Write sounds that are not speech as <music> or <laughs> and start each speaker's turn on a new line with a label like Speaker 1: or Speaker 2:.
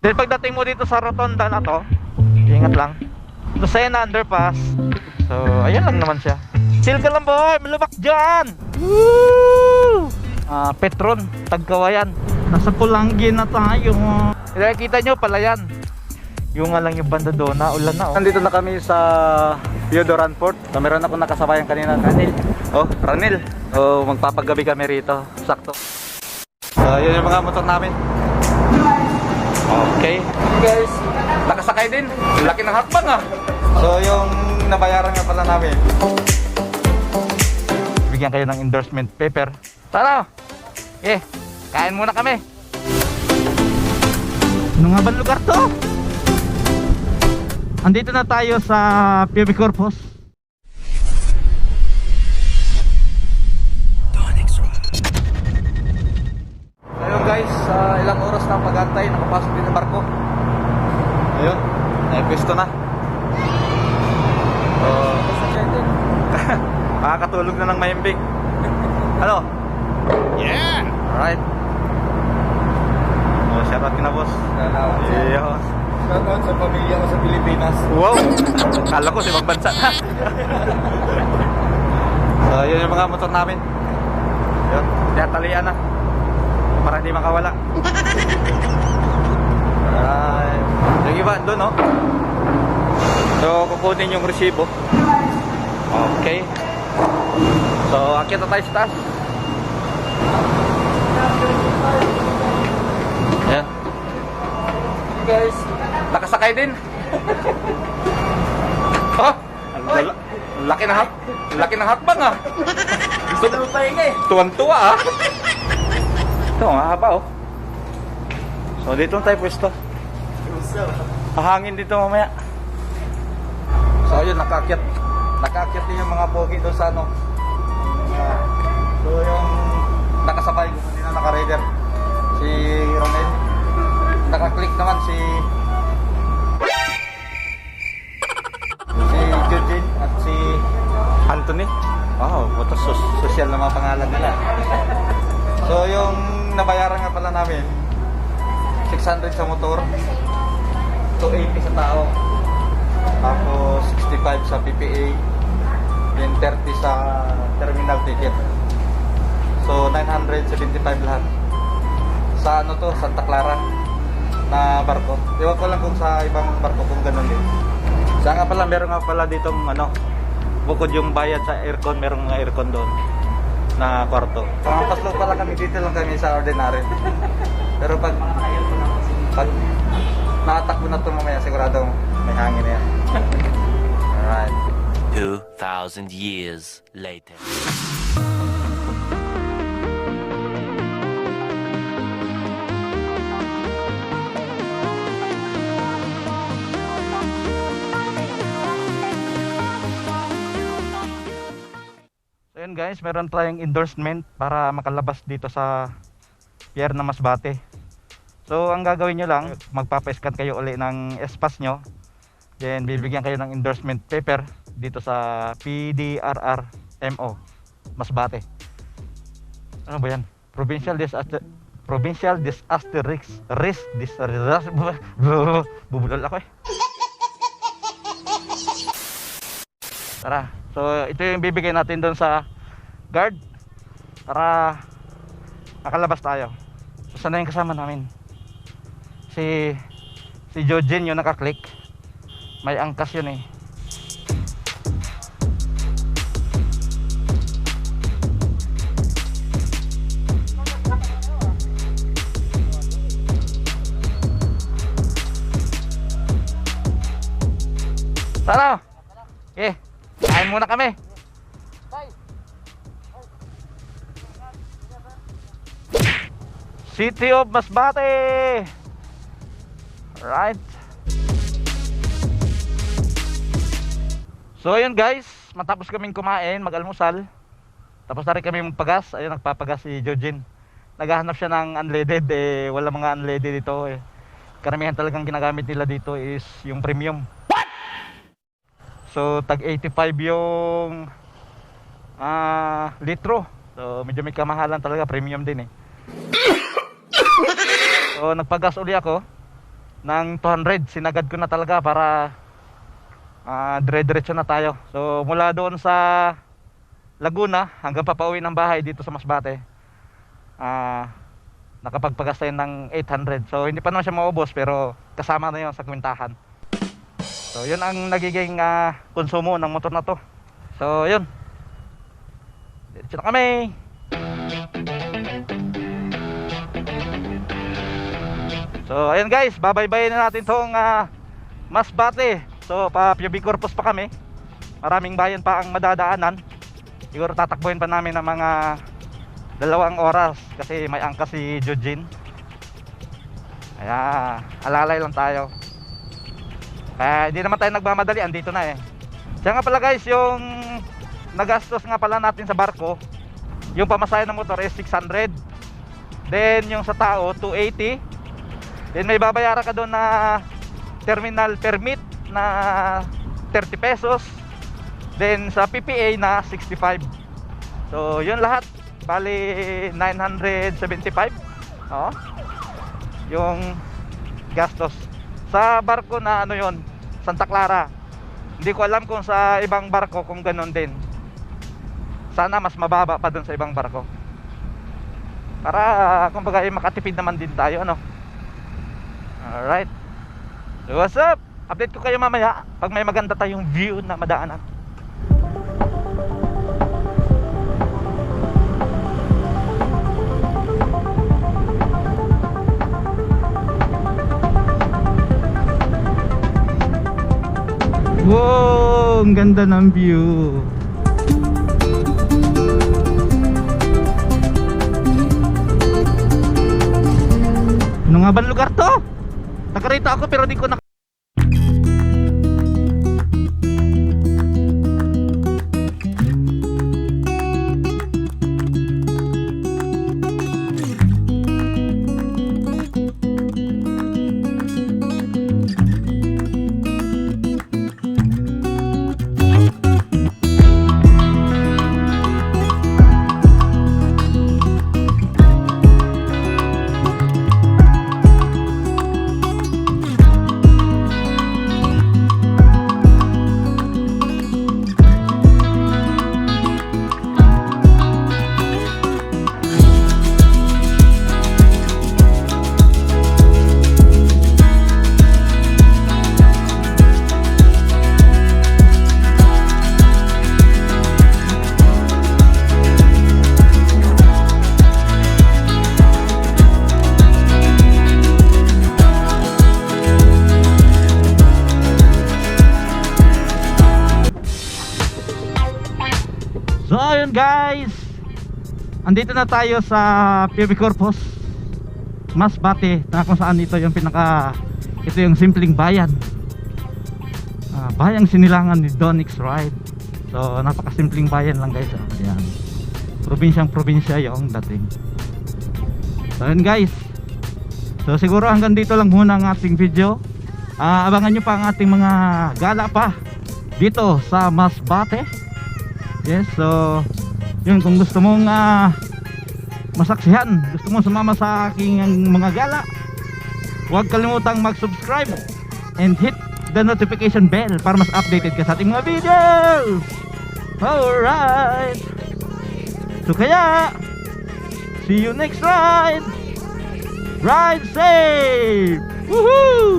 Speaker 1: Then pagdating mo dito sa rotonda na to, ingat lang. Lucena Underpass. So, ayun lang naman siya. Chill ka lang boy, malubak dyan! Woo! Ah, Petron, Tagkawayan. Nasa Pulanggi na tayo. Nakikita nyo pala yan. Yung nga lang yung banda doon, naulan na oh.
Speaker 2: Nandito na kami sa Theodoran Port. So, meron ako nakasabayan kanina. Ranil. Oh, Ranil. Oh, magpapagabi kami rito. Sakto. So, yun yung mga motor namin.
Speaker 1: Okay.
Speaker 2: guys, nakasakay din. Laki ng hakbang ah. So, yung nabayaran nga pala namin.
Speaker 1: Bigyan kayo ng endorsement paper. Tara! Eh, kain muna kami. Ano nga ba lugar to? Andito na tayo sa PB Corpus.
Speaker 2: Mahimbing. Ano?
Speaker 1: Yeah!
Speaker 2: Alright. Oh, shout out kina boss. Yeah.
Speaker 3: Shoutout sa pamilya ko sa Pilipinas.
Speaker 2: Wow! Kala ko si bansa na. <laughs> so, yun yung mga motor namin. Yun, tiyatalian na. Para hindi makawala. Alright. Yung iba doon, no? So, kukunin yung resibo. Okay. So, akit na tayo sa taas. Ayan.
Speaker 3: Guys,
Speaker 2: Nakasakay din. <laughs> oh, ang lala- laki ng hak, laki ng hakbang ah.
Speaker 3: gusto na magpahinga eh.
Speaker 2: Tuwan-tuwa ah. Ito, ang haba oh. So dito na tayo pwesto. Hahangin dito mamaya. So ayun, nakaakyat. Nakaakyat din yung mga pogi doon sa ano. So yung nakasabay ko hindi na naka-rider. Si Ronel. Naka-click naman si si Eugene at si Anthony. Wow, buto sos social na mga pangalan nila. So yung nabayaran nga pala namin 600 sa motor 280 sa tao tapos 65 sa PPA then 30 sa terminal ticket so 975 lahat. Sa ano to? Santa Clara. Na barko. Iwan ko lang kung sa ibang barko kung ganun din. Sa nga pala meron nga pala ditong ano bukod yung bayad sa aircon merong mga aircon doon na kwarto. Pangapaslo pala kami dito lang kami sa ordinary. <laughs> Pero pag pag nakatakbo na ito mamaya sigurado may hangin na yan. <laughs> Alright.
Speaker 4: 2,000 years later.
Speaker 1: Yun guys, meron tayong endorsement para makalabas dito sa pier na Masbate. So ang gagawin nyo lang, magpapa-scan kayo uli ng espas nyo. Then bibigyan kayo ng endorsement paper dito sa PDRRMO Masbate. Ano ba yan? Provincial Disaster Provincial Disaster Risk Risk Disaster <laughs> Bubulol ako eh. Tara. So, ito yung bibigay natin doon sa guard para makalabas tayo. So, sana yung kasama namin. Si si Jojin yung nakaklik. May angkas yun eh. Tara! Eh, kain muna kami. City of Masbate. Right. So ayun guys, matapos kaming kumain, mag-almusal. Tapos na rin kami magpagas. Ayun, nagpapagas si Jojin. Naghahanap siya ng unleaded. Eh, wala mga unleaded dito. Eh. Karamihan talagang ginagamit nila dito is yung premium. So tag 85 yung ah litro. So medyo may kamahalan talaga, premium din eh. <laughs> so nagpagas uli ako. ng 200. Sinagad ko na talaga para ah dire-diretso na tayo. So mula doon sa Laguna hanggang papauwi ng bahay dito sa Masbate. Ah nakapagpagas tayo ng 800. So hindi pa naman siya maubos pero kasama na 'yon sa kwentahan. So yun ang nagiging ah, konsumo ng motor na to. So yun. Diretso na kami. So ayun guys, babaybayin na natin tong ah, Masbate. So pa Pubi Corpus pa kami. Maraming bayan pa ang madadaanan. Siguro tatakbuhin pa namin ng mga dalawang oras kasi may angka si Eugene. Kaya alalay lang tayo. Kaya hindi naman tayo nagmamadali, andito na eh. Siya nga pala guys, yung nagastos nga pala natin sa barko, yung pamasahe ng motor is 600. Then yung sa tao, 280. Then may babayaran ka doon na terminal permit na 30 pesos. Then sa PPA na 65. So yun lahat. Bali 975. Oo. Yung gastos. Sa barko na ano yon Santa Clara. Hindi ko alam kung sa ibang barko kung ganun din. Sana mas mababa pa dun sa ibang barko. Para kumbaga eh, makatipid naman din tayo ano. Alright. So what's up? Update ko kayo mamaya pag may maganda tayong view na madaanan. Wow, ang ganda ng view. Ano nga ba lugar to? Nakarito ako pero di ko na So ayun guys. Andito na tayo sa PB Corpus Masbate na kung saan ito yung pinaka Ito yung simpleng bayan. Ah, Bayang sinilangan ni Donix Ride. So napakasimpleng bayan lang guys ah. Ayan. Probinsyang probinsya yung dating. So ayun guys. So siguro hanggang dito lang muna ang ating video. Ah, Abangan nyo pa ang ating mga gala pa Dito sa Masbate Yes, so yun kung gusto mong ah, masaksihan, gusto mong sumama sa aking mga gala, huwag kalimutang mag-subscribe and hit the notification bell para mas updated ka sa ating mga videos. Alright. So kaya, see you next ride. Ride safe. Woohoo!